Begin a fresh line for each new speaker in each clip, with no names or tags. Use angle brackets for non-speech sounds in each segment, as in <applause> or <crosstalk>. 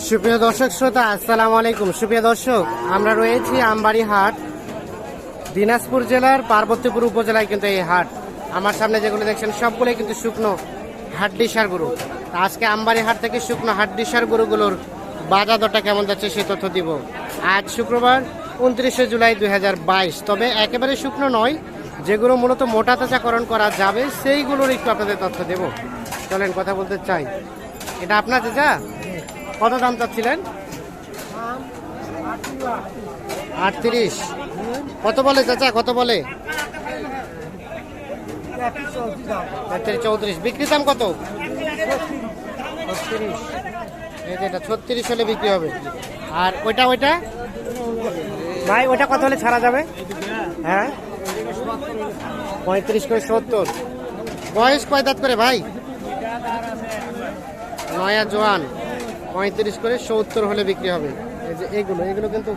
সুপ্রিয় দর্শক শ্রোতা, আসসালামু আলাইকুম। সুপ্রিয় দর্শক, আমরা রয়েছি আমবাড়ি হাট, দিনাজপুর জেলার পার্বতীপুর উপজেলায় কিন্তু এই হাট। আমার সামনে যেগুলো দেখছেন, সবগুলোই কিন্তু শুকনো হাড্ডিসার গরু। আজকে আমবাড়ি হাট থেকে শুকনো হাড্ডিসার গরুগুলোর বাজার দরটা কেমন যাচ্ছে সে তথ্য দিব। আজ শুক্রবার উনত্রিশে জুলাই দুই হাজার বাইশ, তবে একেবারে শুকনো নয়। যেগুলো মূলত মোটা তাজাকরণ করা যাবে সেইগুলোর একটু আপনাদের তথ্য দেব। চলেন, কথা বলতে চাই। এটা আপনার চাচা? কত দাম চাচ্ছিলেন? আটত্রিশ। কত বলে চাচা, কত বলে? চৌত্রিশ। বিক্রি দাম কত? ছত্রিশ। ছত্রিশ হলে বিক্রি হবে। আর ওইটা ওইটা? ভাই, ওইটা কত হলে ছাড়া যাবে? হ্যাঁ? পঁয়ত্রিশ করে সত্তর। বয়স কয় দাঁত করে ভাই? নয়া জোয়ান। পঁয়ত্রিশ করে সত্তর হলে বিক্রি হবে। এই যে এগুলো এগুলো কিন্তু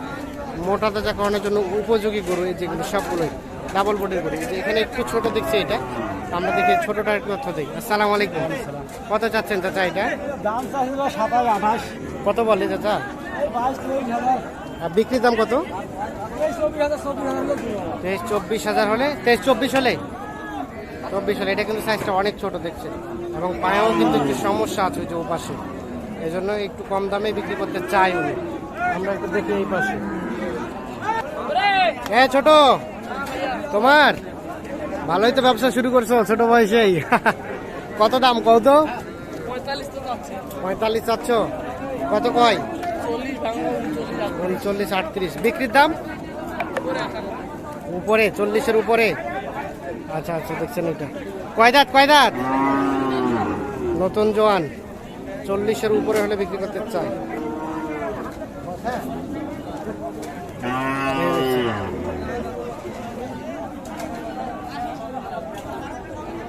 মোটা তাজা করানোর জন্য উপযোগী গরু এই যেগুলো সবগুলোই। ডাবল বডির গরু। এই যে এখানে একটু ছোট দেখছি এটা। আমরা দেখি ছোটটা একটু তথ্য দিই। আসসালামু আলাইকুম। কত চাচ্ছেন চাচা এটা?
দাম চাইছিল সাতাশ আঠাশ।
কত বলে চাচা? আর বিক্রির দাম কত। তেইশ চব্বিশ হাজার হলে? তেইশ চব্বিশ হলে? চব্বিশ হলে। এটা কিন্তু সাইজটা অনেক ছোট দেখছে এবং পায়েও কিন্তু একটু সমস্যা আছে ওই যে ওপাশে। এই জন্য একটু কম দামে বিক্রি করতে চাই উনি। আমরা একটু দেখি এই পাশে। এ ছোট! তোমার? ভালোই তো ব্যবসা শুরু করছ ছোট বয়সেই। <laughs> কত দাম কত পঁয়তাল্লিশ চাচ্ছ? কত কয়? উনচল্লিশ আটত্রিশ। বিক্রির দাম? উপরে চল্লিশের উপরে। আচ্ছা আচ্ছা দেখছেন এটা। কয় দাঁত কয় দাঁত? নতুন জোয়ান। চল্লিশের উপরে হলে বিক্রি করতে চাই।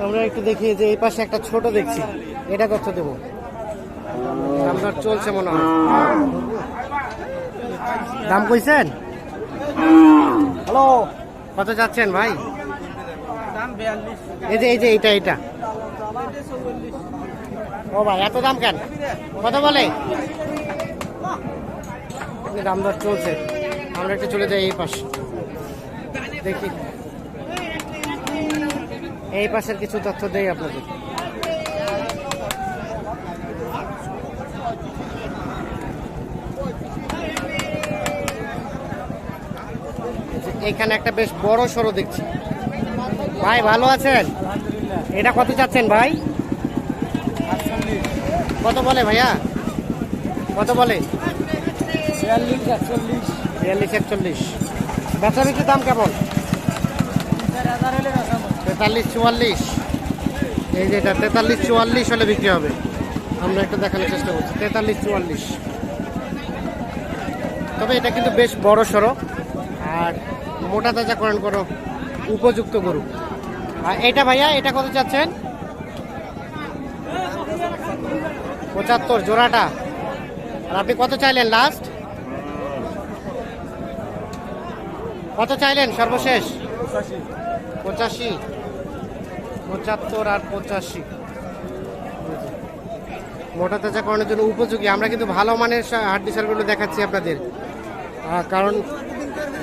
আমরা একটু দেখি যে এই পাশে একটা ছোট দেখছি। এটা কত দেবো? দামদার চলছে মনে হয়। দাম কইছেন? হ্যালো, কত যাচ্ছেন ভাই? এই যে এই যে, এইটা এইটা। ও ভাই, এত দাম কেন? কত বলে? দাম দর চলছে। আমরা একটু চলে যাই এই পাশে। দেখি। এই পাশের কিছু তথ্য দেই আপনাদের। এখানে একটা বেশ বড় সড়ো দেখছি। ভাই, ভালো আছেন? এটা কত চাচ্ছেন ভাই? কত বলে ভাইয়া? কত বলে?
বিয়াল্লিশ একচল্লিশ।
বিয়াল্লিশ একচল্লিশ। বেচা বিক্রি দাম কেমন? তেতাল্লিশ চুয়াল্লিশ। এই যে এটা তেতাল্লিশ চুয়াল্লিশ হলে বিক্রি হবে। আমরা একটু দেখানোর চেষ্টা করছি। তেতাল্লিশ চুয়াল্লিশ। তবে এটা কিন্তু বেশ বড় সড়ো। আর মোটা তাজাকরণ করো উপযুক্ত গরু। আর এটা ভাইয়া এটা কত চাচ্ছেন পঁচাত্তর জোড়াটা। আর আপনি কত চাইলেন লাস্ট কত চাইলেন সর্বশেষ?
পঁচাশি।
পঁচাত্তর আর পঁচাশি। মোটা তাজা করানোর জন্য উপযোগী। আমরা কিন্তু ভালো মানের হাড্ডি সারগুলো দেখাচ্ছি আপনাদের। কারণ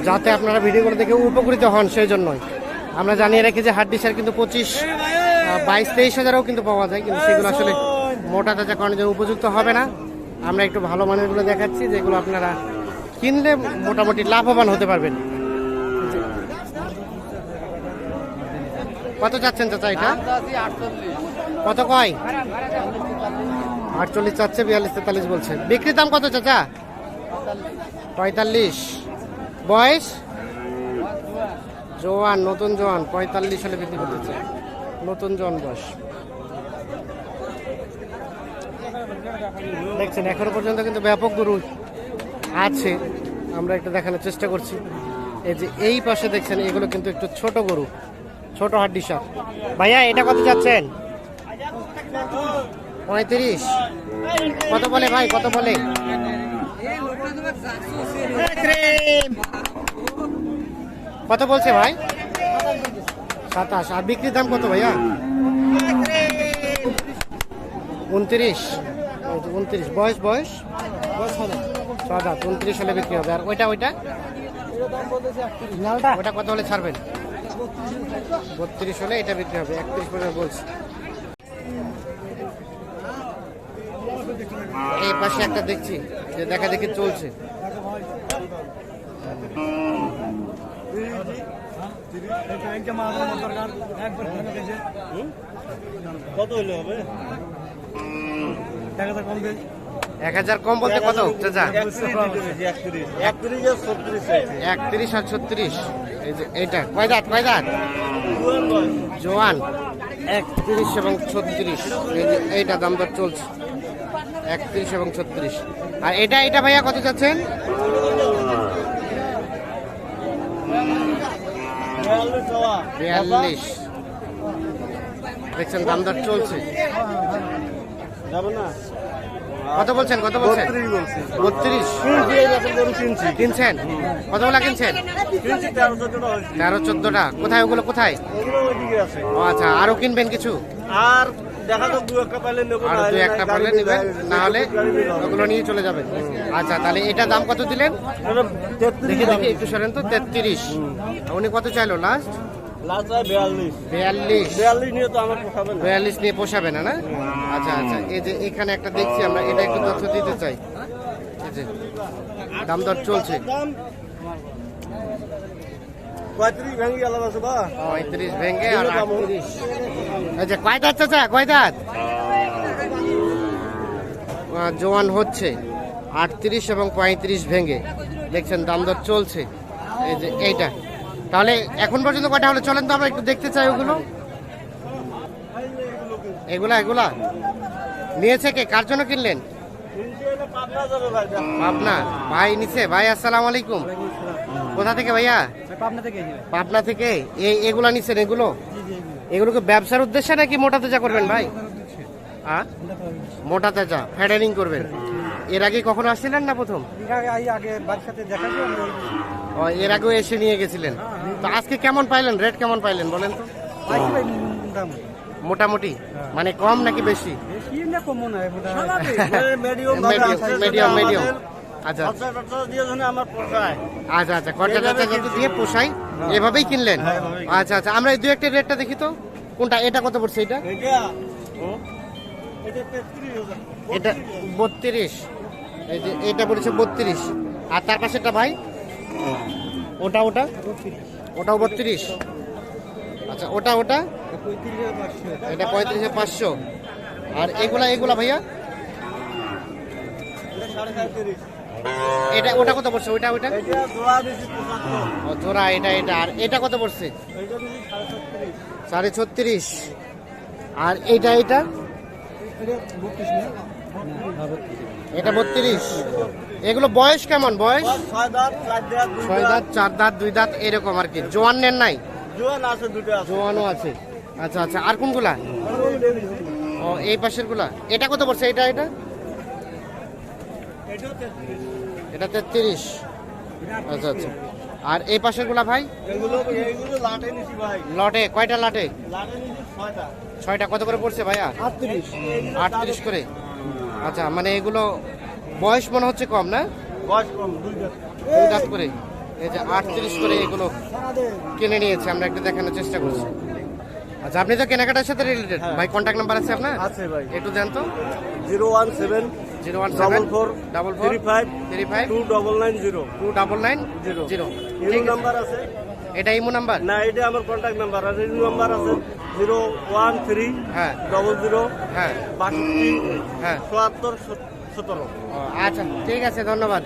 যাতে আপনারা ভিডিওগুলো দেখে উপকৃত হন সেই জন্যই। আমরা জানিয়ে রাখি যে হাড্ডি সার কিন্তু পঁচিশ বাইশ, তেইশ হাজারও কিন্তু পাওয়া যায়, কিন্তু সেগুলো আসলে মোটা তাজা করানোর জন্য উপযুক্ত হবে না। আমরা একটু ভালো মানেরগুলো দেখাচ্ছি যেগুলো আপনারা কিনলে মোটামুটি লাভবান হতে পারবেন। কত চাচ্ছেন চাচা এটা? কত কয়? আটচল্লিশ চাচ্ছে বিয়াল্লিশ তেতাল্লিশ বলছে। বিক্রির দাম কত চাচা? পঁয়তাল্লিশ। বয়স? জোয়ান নতুন জোয়ান পঁয়তাল্লিশ হলে বিক্রি করতেছে নতুন জোয়ান বয়স। দেখছেন, এখনও পর্যন্ত কিন্তু ব্যাপক গরু আছে। আমরা একটু দেখানোর চেষ্টা করছি। এই যে এই পাশে দেখছেন, এগুলো কিন্তু একটু ছোট গরু, ছোট হাড্ডি সাপ। ভাইয়া, এটা কত যাচ্ছেন? পঁয়ত্রিশ। কত বলে ভাই, কত বলে? কত বলছে ভাই? সাতাশ। আর বিক্রির দাম কত ভাইয়া? উনত্রিশ। উনত্রিশ। বয়স বয়স? ছ দাঁত উনত্রিশ হলে বিক্রি হবে। আর ওইটা ওইটা? ওটা কত হলে ছাড়বেন? বত্রিশ হলে এটা বিক্রি হবে একত্রিশ পর্যন্ত বলছি। এই পাশে একটা দেখছি যে দেখা দেখি চলছে।
কত হলে হবে? এক হাজার কম
বলতে কত? চাচা।
একত্রিশ ছত্রিশ
আর ছত্রিশ। এইটা। কয় দাঁত? কয় দাঁত? জোয়ান। একত্রিশ এবং ছত্রিশ। এইটা দাম দর চলছে। একত্রিশ এবং ছত্রিশ। আর এটা এটা ভাইয়া কত যাচ্ছেন বিয়াল্লিশ। দেখছেন দাম দর চলছে। কত বলছেন কত বলছেন?
বত্রিশ
কিনছেন? কতগুলা কিনছেন?
তেরো চোদ্দটা
কোথায়? ওগুলো কোথায়? ও আচ্ছা আরও কিনবেন কিছু?
আর দেখা দু একটা পাইলে
আর একটা নেবেন না হলে। ওগুলো নিয়ে চলে যাবেন। আচ্ছা তাহলে এটা দাম কত দিলেন? দেখি দেখি একটু সরেন তো তেত্রিশ। উনি কত চাইলো লাস্ট
বিয়াল্লিশ। নিয়ে পোষাবে না।
না আচ্ছা আচ্ছা এই যে এখানে একটা দেখছি আমরা এটা একটু তথ্য দিতে চাই। দাম দর চলছে।
পঁয়ত্রিশ ভেঙে
আর আটত্রিশ। এই কয় দাঁত চাচা কয় দাঁত? জোয়ান হচ্ছে। আটত্রিশ এবং পঁয়ত্রিশ ভেঙে দেখছেন দাম দর চলছে। এই যে এইটা। তাহলে এখন পর্যন্ত কয়টা হলে? চলেন তো আমরা একটু দেখতে চাই ওগুলো। এগুলা এগুলা। নিয়েছে কে? কার জন্য কিনলেন?
পাবনা। ভাই দেখ।
ভাই নিছে। ভাই আসসালামু আলাইকুম। কোথা থেকে ভাইয়া?
পাবনা থেকে
এই এগুলা নিছেন এগুলো? এগুলোকে ব্যবসার উদ্দেশ্যে নাকি মোটা তেজা করবেন ভাই? হ্যাঁ মোটা তেজা ফ্যাডারিং করবেন। এর আগে কখনো আসছিলেন না প্রথম? এর আগেও এসে নিয়ে গেছিলেন। তো আজকে কেমন পাইলেন? রেট কেমন পাইলেন বলেন তো? মোটামুটি। মানে কম নাকি বেশি?
বেশি না কম মনে হয়
মিডিয়াম মিডিয়াম মিডিয়াম আচ্ছা। আচ্ছা আচ্ছা খরচা টরচা যদি দিয়ে পোষাই এভাবেই কিনলেন?
হ্যাঁ,
আচ্ছা আচ্ছা আমরা এই দু একটা রেটটা দেখি তো। কোনটা এটা কত পড়ছে এটা?
এটা এটা
এটা বত্রিশ। এই যে এটা পড়েছে বত্রিশ। আর তার পাশেটা ভাই? ওটা ওটা? ওটাও বত্রিশ। আচ্ছা ওটা ওটা? এটা পঁয়ত্রিশে পাঁচশো। আর এগুলা এগুলা ভাইয়া?
এটা,
ওটা কত পড়ছে? ওইটা ওইটা? ও, জোড়া, এটা এটা। আর এটা কত পড়ছে?
সাড়ে
ছত্রিশ। আর এটা
এটা?
এটা বত্রিশ। এগুলো বয়স কেমন? বয়স?
ছয় দাঁত চার দাঁত দুই
দাঁত এরকম আর কি। নাই?
জোয়ান আছে দুটো আছে।
জোয়ানও আছে। আচ্ছা আচ্ছা আর কোনগুলা? ও এই পাশেরগুলা এটা কত পড়ছে? এটা এটা? এটা তেত্রিশ। আচ্ছা আচ্ছা। আর এই পাশেরগুলা ভাই।
লাটে
কয়টা লাটে?
ছয়টা।
কত করে পড়ছে ভাইয়া?
আটত্রিশ।
আটত্রিশ করে। আচ্ছা মানে এগুলো বয়স মনে হচ্ছে কম না?
বয়স কম দুই দাঁত।
করে। এই যে আটত্রিশ করে এগুলো কিনে নিয়েছে আমরা একটু দেখানোর চেষ্টা করছি। আচ্ছা আপনি তো কেনাকাটার সাথে রিলেটেড
হ্যাঁ।
ভাই কন্ট্যাক্ট নাম্বার আছে আপনার?
আছে ভাই।
একটু দেন তো।
Zero one seven
zero one seven
four
double
three five
three five
two double nine zero
two double nine
zero
zero
number আছে।
এটা ইমো নাম্বার
না এটা আমার কন্ট্যাক্ট নাম্বার আর নাম্বার আছে। জিরো ওয়ান থ্রি
হ্যাঁ।
ডবল জিরো
হ্যাঁ।
বাষট্টি
হ্যাঁ।
চুয়াত্তর সতেরো।
আচ্ছা ঠিক আছে ধন্যবাদ।